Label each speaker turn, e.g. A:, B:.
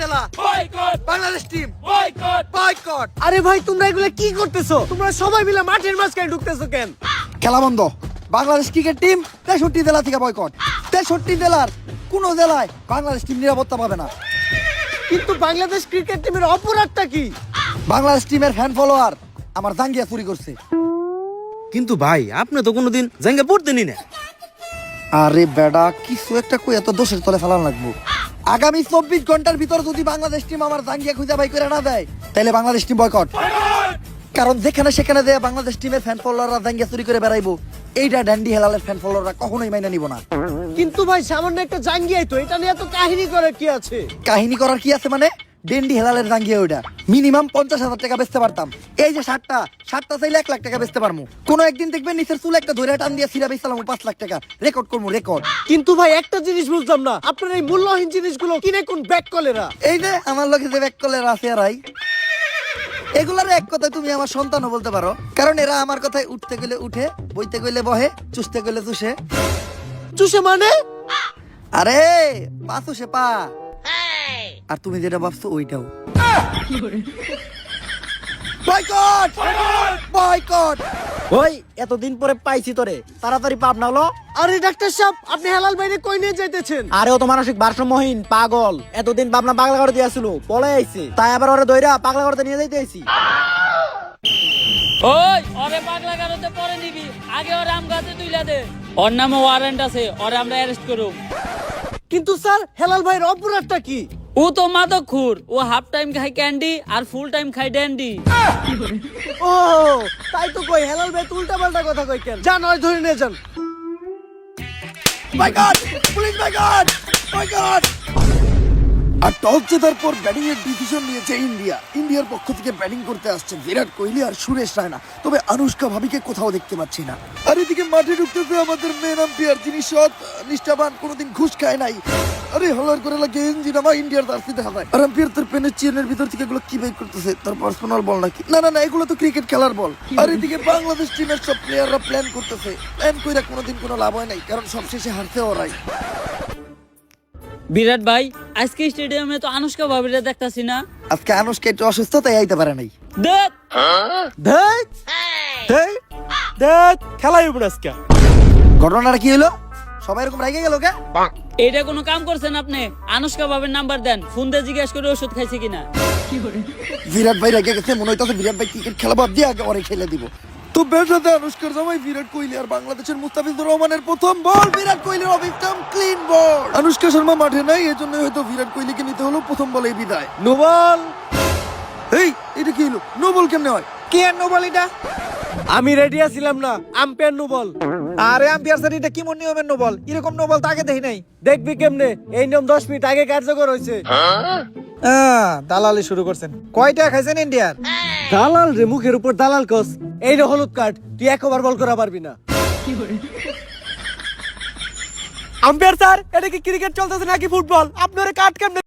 A: জেলা। Bangladesh team
B: boycott.
A: Boycott.
C: আরে ভাই তোমরা এগুলো কি করতেছো? তোমরা সবাই মিলে মাঠের মাঝখানে ঢুকতেছো কেন?
A: খেলা বন্ধ। বাংলাদেশ ক্রিকেট টিম তেষট্টি জেলা থেকে বয়কট। তেষট্টি জেলার কোন জেলায় বাংলাদেশ টিম নিরাপত্তা পাবে না।
C: কিন্তু বাংলাদেশ ক্রিকেট টিমের অপরাধটা কি?
A: বাংলাদেশ টিমের ফ্যান ফলোয়ার আমার জাঙ্গিয়া চুরি করছে।
D: কিন্তু ভাই আপনি তো কোনোদিন জাঙ্গা পড়তেনি না।
A: আরে বেডা কিছু একটা কই এত দোষের তলে ফেলান লাগবো। আগামী চব্বিশ ঘণ্টার ভিতর যদি বাংলাদেশ টিম আমার জাঙ্গিয়া খুঁজে বাই করে না দেয় তাহলে বাংলাদেশ টিম বয়কট কারণ যেখানে সেখানে দেয় বাংলাদেশ টিমের ফ্যান ফলোয়াররা জাঙ্গিয়া চুরি করে বেড়াইবো এইটা ড্যান্ডি হেলালের ফ্যান ফলোয়াররা কখনোই মাইনা নিব না।
C: কিন্তু ভাই সামান্য একটা জাঙ্গিয়াই তো এটা নিয়ে তো কাহিনী করার কি আছে?
A: কাহিনী করার কি আছে মানে? ডেন্ডি হেলালের জাঙ্গিয়া ওইটা। মিনিমাম পঞ্চাশ হাজার টাকা বেচতে পারতাম। এই যে শার্টটা শার্টটা চাইলে এক লাখ টাকা বেচতে পারব কোনো একদিন দেখবেন নিচের চুল একটা ধরে টান দিয়ে সিরা বেচলাম পাঁচ লাখ টাকা। রেকর্ড করব রেকর্ড
C: কিন্তু ভাই একটা জিনিস বুঝলাম না। আপনার এই মূল্যহীন জিনিসগুলো কিনে কোন ব্যাক কলেরা?
A: এই যে আমার লোকে যে ব্যাক কলের আছে আরাই এগুলার এক কথায় তুমি আমার সন্তানও বলতে পারো। কারণ এরা আমার কথায় উঠতে গেলে উঠে বইতে গেলে বহে চুষতে গেলে চুষে।
C: চুষে মানে?
A: আরে পা চুষে পা। আর তুমি যেটা ভাবছ ওইটাও। বয়কট! বয়কট!
C: ওই এতদিন পরে পাইছি তোরে। তাড়াতাড়ি পাপ না হলো? আরে ডাক্তার সাহেব আপনি হেলাল বাইরে কই নিয়ে যাইতেছেন?
E: আরে ও তো মানসিক ভারসাম্যহীন পাগল। এতদিন পাবনা পাগলা করে দিয়েছিল পলে আইছে। তাই আবার ওরে দইরা পাগলা করতে নিয়ে যাইতে আইছি।
B: ওই ওরে পাগলা কারোতে পরে নিবি। আগে ওর আম গাছে তুইলা দে। ওর নামে ওয়ারেন্ট আছে ওরে আমরা অ্যারেস্ট করব
C: কিন্তু স্যার হেলাল ভাইয়ের অপরাধটা কি?
B: ও তো মাদক খুর ও হাফ টাইম খায় ক্যান্ডি আর ফুল টাইম খায় ড্যান্ডি
C: ও, তাই তো কই, হেলাল ভাই উল্টা পাল্টা কথা কই কেন? যান ওই ধরে নিয়ে যান।
A: বয়কট পুলিশ বয়কট বয়কট আর টস জেতার পর ব্যাটিং এর ডিসিশন নিয়েছে ইন্ডিয়া। ইন্ডিয়ার পক্ষ থেকে ব্যাটিং করতে আসছে বিরাট কোহলি আর সুরেশ রায়না। তবে আনুষ্কা ভাবিকে কোথাও দেখতে পাচ্ছি না। আর এদিকে মাঠে ঢুকতেছে আমাদের মেন আম্পায়ার যিনি সৎ, নিষ্ঠাবান, কোনোদিন ঘুষ খায় নাই। আরে হলার করে লাগে ইঞ্জিন আমার ইন্ডিয়ার জার্সি দেখা যায়। আর আম্পায়ার তার পেনের চেনের ভিতর থেকে এগুলো কি বের করতেছে? তার পার্সোনাল বল নাকি? না না না, এগুলো তো ক্রিকেট খেলার বল আর এদিকে বাংলাদেশ টিমের সব প্লেয়াররা প্ল্যান করতেছে। প্ল্যান কইরা কোনোদিন কোনো লাভ হয় নাই, কারণ সবশেষে হারতে ওরাই।
B: বিরাট ভাই আজকে স্টেডিয়ামে তো আনুষ্কা দেখতাছি না।
A: আজকে আনুষ্কা একটু অসুস্থ তাই আইতে পারে নাই।
B: দেখ।
C: দেখ। দেখ। দেখ। খেলাই উপর আজকে।
A: ঘটনাটা কি হলো? সবাই এরকম রাইগে গেল কে?
B: এটা কোনো কাম করছেন আপনি? আনুষ্কা ভাবের নাম্বার দেন। ফোন দিয়ে জিজ্ঞেস করে ওষুধ খাইছে কিনা।
A: বিরাট ভাই রেগে গেছে মনে হইতাছে বিরাট ভাই ক্রিকেট খেলা বাদ দিয়ে আগে ওরে খেলে দিব। তো বেসাতে আনুষ্কার জামাই বিরাট কোহলি আর বাংলাদেশের মুস্তাফিজুর রহমানের প্রথম বল। বিরাট কোহলির অবিক্রম ক্লিন বল। আনুষ্কা শর্মা মাঠে নাই এজন্য হয়তো বিরাট কোহলিকে নিতে হলো প্রথম বলেই বিদায়।
C: নোবল!
A: এই এটা কি হলো? নো বল কেমনে হয়?
E: কি আর নোবল এটা?
C: আমি রেডি আছিলাম না আম্পায়ার নোবল।
E: আরে আম্পিয়ার স্যার এটা কি মন নিয়মের নোবল? এরকম নোবল তাকে দেখি নাই।
C: দেখবি কেমনে? এই নিয়ম দশ মিনিট আগে কার্যকর হয়েছে।
E: দালালি শুরু করছেন। কয়টা খাইছেন ইন্ডিয়ার
C: দালাল রে, মুখের উপর দালাল কস। এই রে হলুদ কার্ড, তুই একবার বল করা পারবি না। আম্পায়ার স্যার, এটা কি ক্রিকেট চলতেছে নাকি ফুটবল? আপনার কার্ড কেমনে